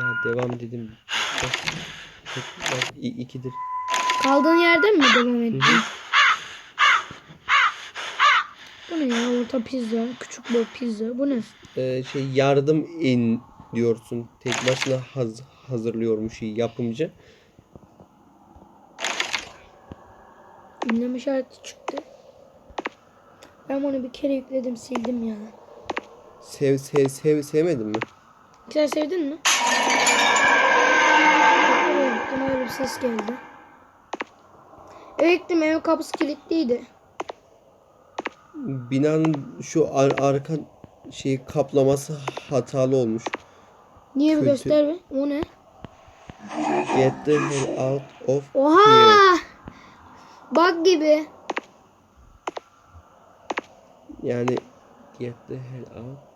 Ya devam dedim. Bak, bak, ikidir. Kaldığın yerden mi devam ettin? Bu ne ya? Orta pizza. Küçük boy pizza. Bu ne? Ee, şey yardım in diyorsun. Tek başına haz hazırlıyormuş yapımcı. Ünlem işareti çıktı. Ben bunu bir kere yükledim sildim ya. Sev sev sev sevmedin mi? Güzel sevdin mi? Bana öyle bir ses geldi. Evet gittim evin kapısı kilitliydi. Binanın şu ar- arka şey kaplaması hatalı olmuş. Niye bir Kötü. göster be. O ne? Get the hell out of here. Oha! Bug gibi. Yani get the hell out.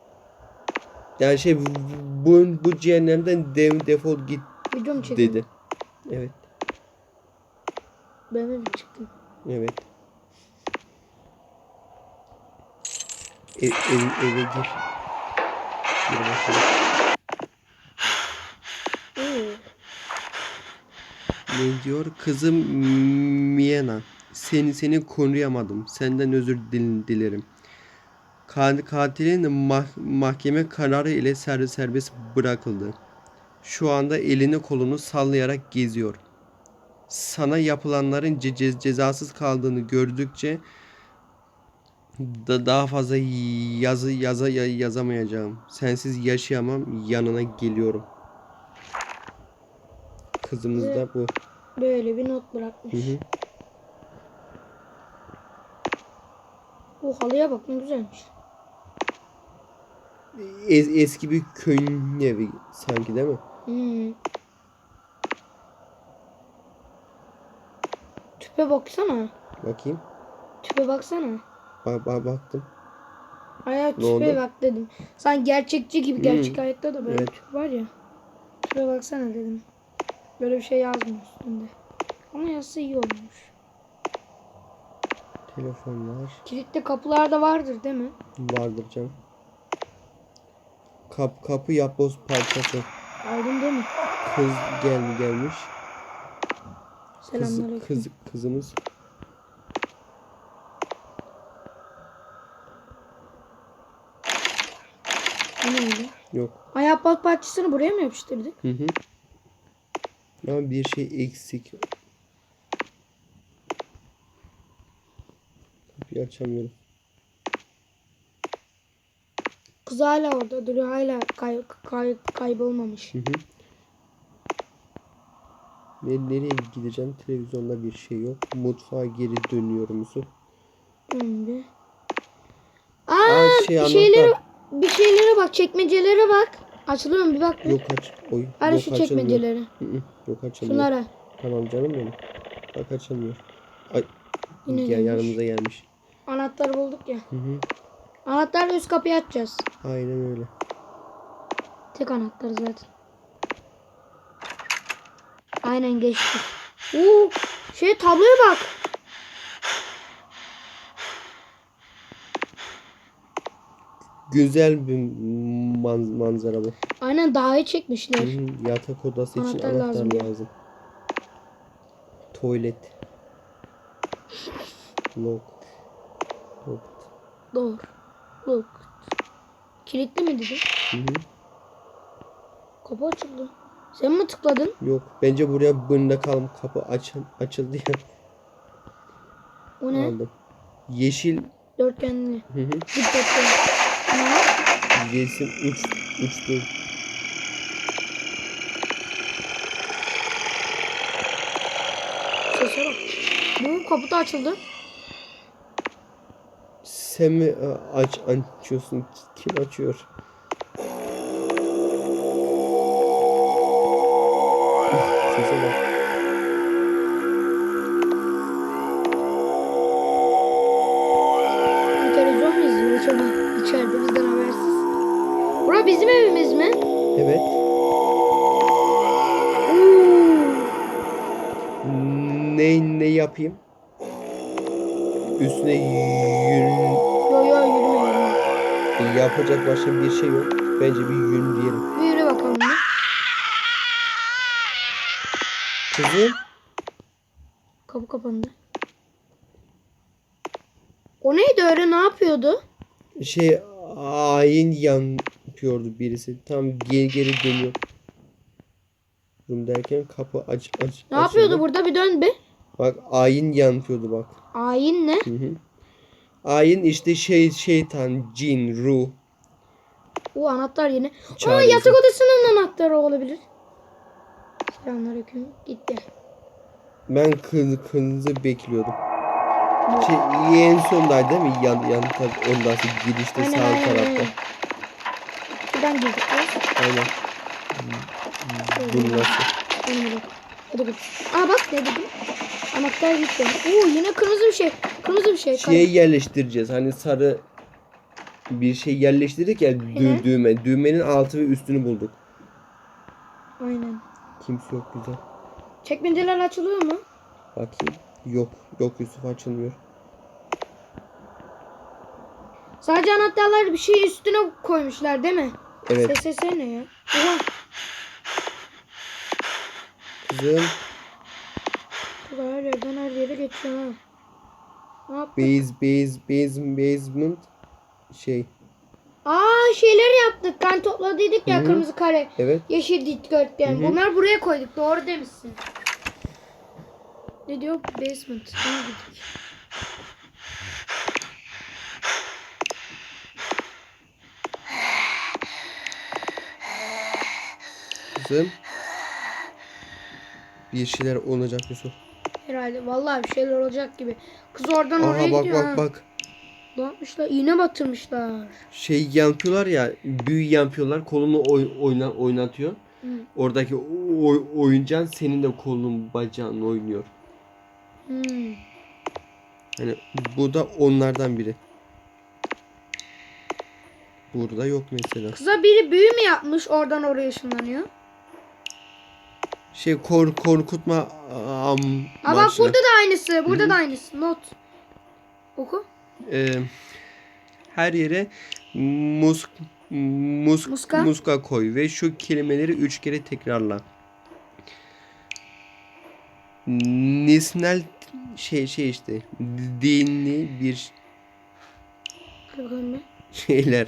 Yani şey bu bu, cehennemden dev defol git Video mu dedi. Evet. Ben mi çıktım? Evet. Ev, ev, eve gir. Gir bakalım. Oo. Ne diyor? Kızım Miena. Seni seni koruyamadım. Senden özür dil- dilerim. Ka- Katilin mah- mahkeme kararı ile ser serbest bırakıldı. Şu anda elini kolunu sallayarak geziyor. Sana yapılanların ce- ce- cezasız kaldığını gördükçe da daha fazla yazı yaza ya- yazamayacağım. Sensiz yaşayamam. Yanına geliyorum. Kızımız da bu. Böyle bir not bırakmış. Hı hı. Bu halıya bak ne güzelmiş. Es- eski bir köyün evi sanki değil mi? Hmm. Tüpe baksana. Bakayım. Tüpe baksana. Ba ba baktım. Ne tüpe bak dedim. Sen gerçekçi gibi gerçek hayatta da böyle Evet. tüp var ya. Tüpe baksana dedim. Böyle bir şey yazmıyor üstünde. Ama yazsa iyi olmuş. Telefonlar Kilitli kapılar da vardır değil mi? vardır canım. Kap kapı yapboz parçası. Aldın değil mi? Kız gel gelmiş. Kız, Selamünaleyküm. kız kızımız. Bu ne öyle? Yok. Ayak bal parçasını buraya mı yapıştırdık? Hı hı. Ama bir şey eksik. Kapıyı açamıyorum. Kız hala orada duruyor. Hala kay, kay, kaybolmamış. Hı hı. Ne- Nereye gideceğim? Televizyonda bir şey yok. Mutfağa geri dönüyorum Yusuf. Bir. Aa, Aa, şey, bir şeylere bir şeylere bak, çekmecelere bak. Açılıyor mu bir bak. bir. Yok aç. Oy. Ara yok şu açılmıyor. çekmeceleri. Hı hı, Yok açılmıyor. Şunlara. Tamam canım benim. Bak açılmıyor. Ay. Yine gelmiş. yanımıza gelmiş. Anahtarı bulduk ya. Hı hı. Anahtarla üst kapıyı açacağız. Aynen öyle. Tek anahtar zaten. Aynen geçti. Oo, şey tabloya bak. Güzel bir man- manzara bu. Aynen dağı çekmişler. hı, Yatak odası için Anahtar anahtar lazım lazım. Tuvalet. Lock. Lock. Doğru. Bak. Kilitli mi dedi? Hı hı. Kapı açıldı. Sen mi tıkladın? Yok. Bence buraya bında kalım kapı aç açıldı ya. O ne? Aldım. Yeşil Dörtgenli. hı hı. Dikdörtgen. Ne? resim uç uçtu. Sese bak. Bu kapı da açıldı. Sen mi e, aç açıyorsun? Kim açıyor? Sese bak. Bir televizyon mu izliyor acaba? İçeride bizden habersiz. Bura bizim evimiz mi? Evet. Ne ne yapayım? Üstüne yürü yapacak başka bir şey yok. Bence bir yürü diyelim. Bir yürü bakalım bir. Kızım. Kapı kapandı. O neydi öyle ne yapıyordu? Şey ayin yapıyordu birisi. Tam geri geri dönüyor. Rum derken kapı aç aç. Ne yapıyordu burada bir dön bir. Bak ayin yapıyordu bak. Ayin ne? Hı hı. Ayin işte şey şeytan, cin, ruh. O anahtar yine. Aa Çağırıyorsun. yatak odasının anahtarı olabilir. Selamünaleyküm. Gitti. Ben kız kızı bekliyordum. Şey en sondaydı değil mi? Yan yan taraf ondan sonra girişte Aynen sağ aynen tarafta. aynen. Buradan girdik. Aynen. Öyle. Hadi bak. Aa bak ne dedim? Anahtar gitti. Oo yine kırmızı bir şey. Kırmızı bir şey. Şeye yerleştireceğiz. Hani sarı bir şey yerleştirdik ya dü- Hı. düğme. Düğmenin altı ve üstünü bulduk. Aynen. Kimse yok güzel. Çekmeceler açılıyor mu? Bakayım. Yok. Yok Yusuf açılmıyor. Sadece anahtarlar bir şey üstüne koymuşlar değil mi? Evet. SSS ne ya? Oha. Kızım. Da her yerden her yere geçiyor ha. Ne yaptık? Base, base, base, basement. Şey. Aa şeyler yaptık. Kan topladıydık ya Hı. kırmızı kare. Evet. Yeşil dikdörtgen. Hı. Bunları buraya koyduk. Doğru demişsin. Ne diyor? Basement. Kızım. Bir şeyler olacak Yusuf. Herhalde. Vallahi bir şeyler olacak gibi. Kız oradan oraya Aha bak gidiyor bak ha. bak. Ne yapmışlar? İğne batırmışlar. Şey yapıyorlar ya. Büyü yapıyorlar. Kolunu oy, oyna, oynatıyor. Hı. Oradaki oy, oyuncağın senin de kolun bacağın oynuyor. Hmm. Hani bu da onlardan biri. Burada yok mesela. Kıza biri büyü mü yapmış? Oradan oraya ışınlanıyor. Şey kor, korkutma am, Aa bak burada da aynısı. Burada da aynısı. Not. Oku. Ee, her yere musk, musk, Muska. muska koy ve şu kelimeleri üç kere tekrarla. Nesnel şey şey işte dinli bir. şeyler.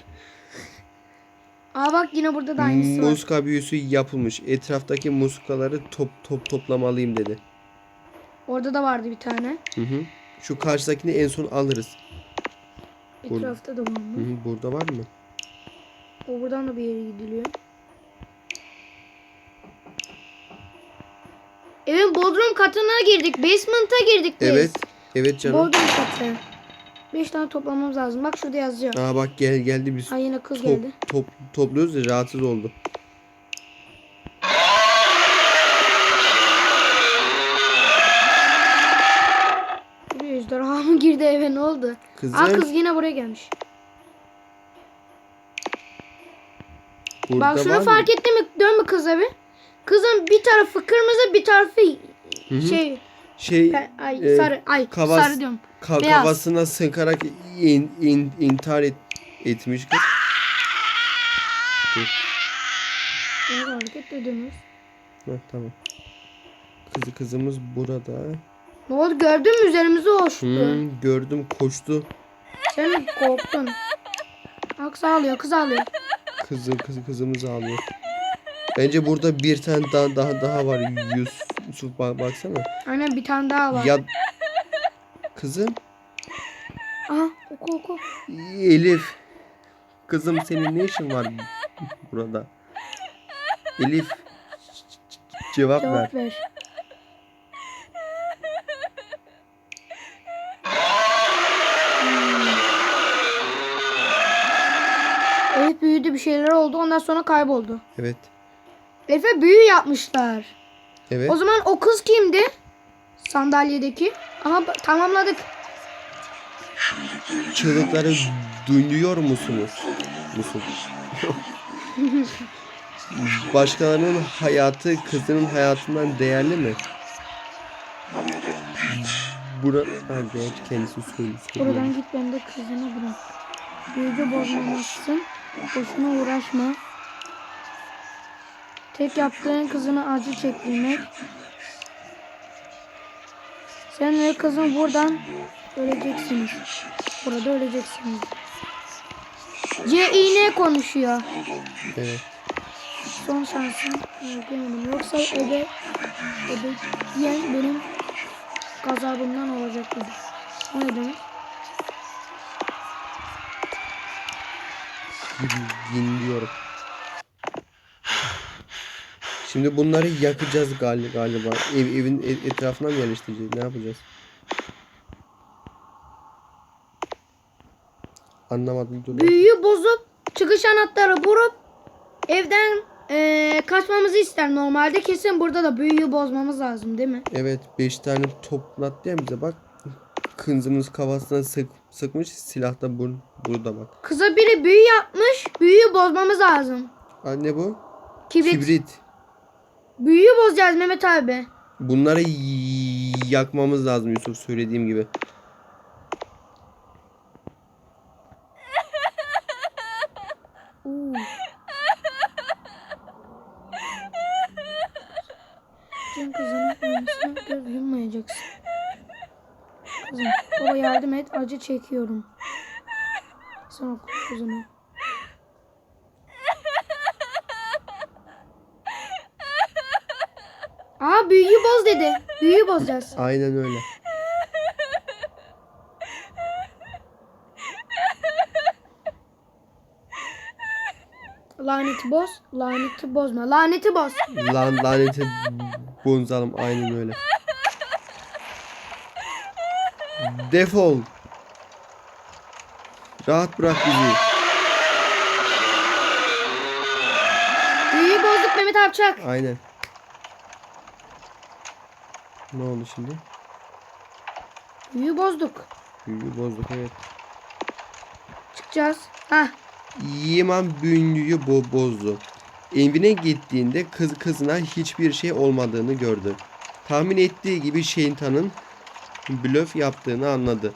Aa bak yine burada da aynısı var. Muska büyüsü yapılmış. Etraftaki muskaları top top toplamalıyım dedi. Orada da vardı bir tane. Hı hı. Şu karşıdakini en son alırız. Etrafta da var Hı mı? hı. Burada var mı? O buradan da bir yere gidiliyor. Evet Bodrum katına girdik. Basement'a girdik biz. Evet. Evet canım. Bodrum katı. 5 tane toplamamız lazım. Bak şurada yazıyor. Aa bak gel geldi biz. Ha yine kız Top, geldi. top, topluyoruz ya rahatsız oldu. Buraya ejderha mı girdi eve ne oldu? Kızım Aa kız yine buraya gelmiş. burada Bak şunu fark ettin mi? Dön mü kıza bir? Kızın bir tarafı kırmızı bir tarafı Hı hı. şey Şey pe- ay e, sarı ay kavas- sarı diyorum. ka- beyaz. kafasına sıkarak in, in, intihar et, etmiş kız. Ne hareket ediyorsunuz? Heh, tamam. Kızı kızımız burada. Ne oldu gördün mü üzerimize hoştu. Hmm, gördüm koştu. Sen korktun. Bak kız ağlıyor kız ağlıyor. Kızı kızı kızımız ağlıyor. Bence burada bir tane daha daha daha var. Yus- Yusuf bak baksana. Aynen bir tane daha var. Ya kızım Aha oku oku. Elif. Kızım senin ne işin var burada? Elif. Cevap, ver. Cevap ver. Hmm. Evet büyüdü bir şeyler oldu ondan sonra kayboldu. Evet. Elif'e büyü yapmışlar. Evet. O zaman o kız kimdi? Sandalyedeki. Aha tamamladık. Çığlıkları duyuyor musunuz? Musun? Başkalarının hayatı kızının hayatından değerli mi? Bura... Ha, gerçi kendisi söylüyor. Buradan git ben de kızını bırak. Büyücü bozmamazsın. Boşuna uğraşma. Tek yaptığın kızına acı çektirmek. Sen ve kızın buradan öleceksiniz. Burada öleceksiniz. C iğne konuşuyor. Evet. Son şansım. Okuyamadım. Yoksa ebe, ebe diyen benim gazabımdan olacak dedi. O ne demek? Dinliyorum. Şimdi bunları yakacağız gal- galiba. Ev, evin e- etrafına mı yerleştireceğiz? Ne yapacağız? Anlamadım dur. Büyüyü bozup çıkış anahtarı vurup evden eee, kaçmamızı ister normalde. Kesin burada da büyüyü bozmamız lazım değil mi? Evet 5 tane toplattı ya bize bak. Kınzımız kafasına sık, sıkmış silah da bur burada bak. Kıza biri büyü yapmış. Büyüyü bozmamız lazım. Aa, ne bu? Kibrit. Kibrit. Büyüyü bozacağız Mehmet abi. Bunları yakmamız lazım Yusuf söylediğim gibi. Cem kızının ölmesine göz yummayacaksın. Kızım baba yardım et acı çekiyorum. Sen oku Aa büyüyü boz dedi. Büyüyü bozacağız. Aynen öyle. Laneti boz. Laneti bozma. Laneti boz. Lan laneti bonzalım aynen öyle. Defol. Rahat bırak bizi. Büyüyü bozduk Mehmet abi çak. Aynen. Ne oldu şimdi? Büyüyü bozduk. Büyüyü bozduk evet. Çıkacağız. Hah. Yaman büyüyü bo bozdu. Evine gittiğinde kız kızına hiçbir şey olmadığını gördü. Tahmin ettiği gibi şeytanın blöf yaptığını anladı.